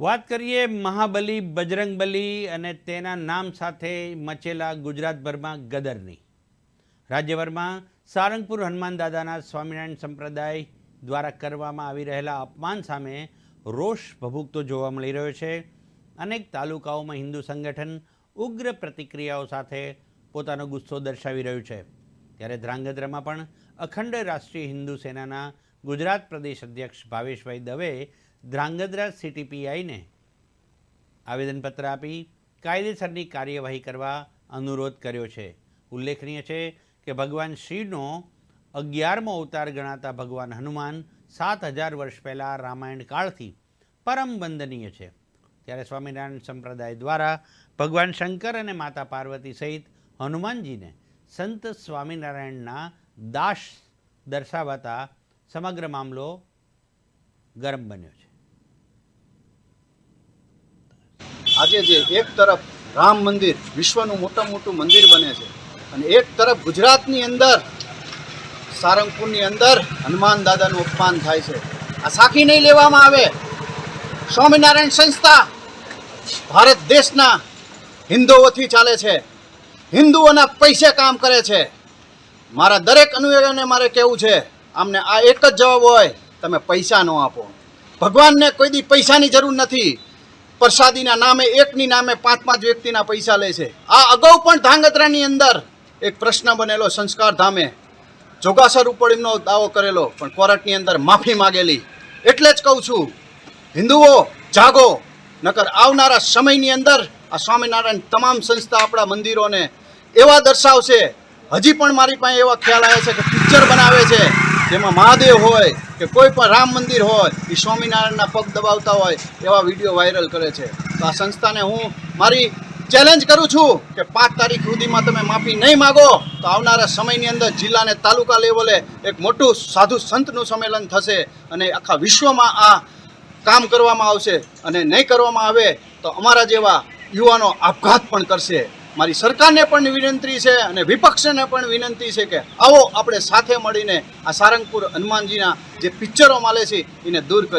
વાત કરીએ મહાબલી, બજરંગબલી અને તેના નામ સાથે મચેલા ગુજરાતભરમાં ગદરની. રાજ્યભરમાં સારંગપુર હનુમાન દાદાના સ્વામિનારાયણ સંપ્રદાય દ્વારા કરવામાં આવી રહેલા અપમાન સામે રોષ ભભૂકતો જોવા મળી રહ્યો છે. અનેક તાલુકાઓમાં હિન્દુ સંગઠન ઉગ્ર પ્રતિક્રિયાઓ સાથે પોતાનો ગુસ્સો દર્શાવી રહ્યું છે. ત્યારે ધ્રાંગધ્રામાં પણ અખંડ રાષ્ટ્રીય હિન્દુ સેનાના ગુજરાત પ્રદેશ અધ્યક્ષ ભાવેશભાઈ દવેએ ધ્રાંગધ્રા સીટીપીઆઈને આવેદનપત્ર આપી કાયદેસરની કાર્યવાહી કરવા અનુરોધ કર્યો છે. ઉલ્લેખનીય છે કે ભગવાન શ્રીનો અગિયારમો અવતાર ગણાતા ભગવાન હનુમાન સાત હજાર વર્ષ પહેલાં રામાયણ કાળથી પરમ વંદનીય છે. ત્યારે સ્વામિનારાયણ સંપ્રદાય દ્વારા ભગવાન શંકર અને માતા પાર્વતી સહિત હનુમાનજીને સંત સ્વામિનારાયણના દાસ દર્શાવાતા સમગ્ર મામલો ગરમ બન્યો છે. આજે જે એક તરફ રામ મંદિર, વિશ્વનું મોટા મોટું મંદિર બને છે અને એક તરફ ગુજરાતની અંદર, સારંગપુરની અંદર હનુમાન દાદાનું અપમાન થાય છે. આ સાખી નહીં લેવામાં આવે. સ્વામિનારાયણ સંસ્થા ભારત દેશના હિન્દુઓથી ચાલે છે. હિન્દુઓના પૈસે કામ કરે છે. મારા દરેક અનુયાયીઓને મારે કહેવું છે, આમને આ એક જ જવાબ હોય, તમે પૈસા ન આપો. ભગવાનને કોઈ દી પૈસાની જરૂર નથી. પ્રસાદીના નામે, એકની નામે પાંચ પાંચ વ્યક્તિના પૈસા લે છે. આ અગાઉ પણ ધાંગધ્રાની અંદર એક પ્રશ્ન બનેલો સંસ્કાર ધામે. જોગાસર ઉપર એમનો દાવો કરેલો, પણ કોર્ટની અંદર માફી માગેલી. એટલે જ કહું છું, હિન્દુઓ, જાગો. નકર આવનારા સમયની અંદર આ સ્વામિનારાયણ તમામ સંસ્થા આપણા મંદિરોને એવા દર્શાવશે. હજી પણ મારી પાસે એવા ખ્યાલ આવે છે કે પિક્ચર બનાવે છે. જેમાં મહાદેવ હોય કે કોઈ પણ રામ મંદિર હોય એ સ્વામિનારાયણના પગ દબાવતા હોય, એવા વીડિયો વાયરલ કરે છે. તો આ સંસ્થાને હું મારી ચેલેન્જ કરું છું કે પાંચ તારીખ સુધીમાં તમે માફી નહીં માગો, તો આવનારા સમયની અંદર જિલ્લાને તાલુકા લેવલે એક મોટું સાધુ સંતનું સંમેલન થશે અને આખા વિશ્વમાં આ કામ કરવામાં આવશે. અને નહીં કરવામાં આવે તો અમારા જેવા યુવાનો આપઘાત પણ કરશે. મારી સરકારને પણ વિનંતી છે અને વિપક્ષને પણ વિનંતી છે કે આવો આપણે સાથે મળીને આ સારંગપુર હનુમાનજીના જે પિક્ચરો માલે છે, એને દૂર કરી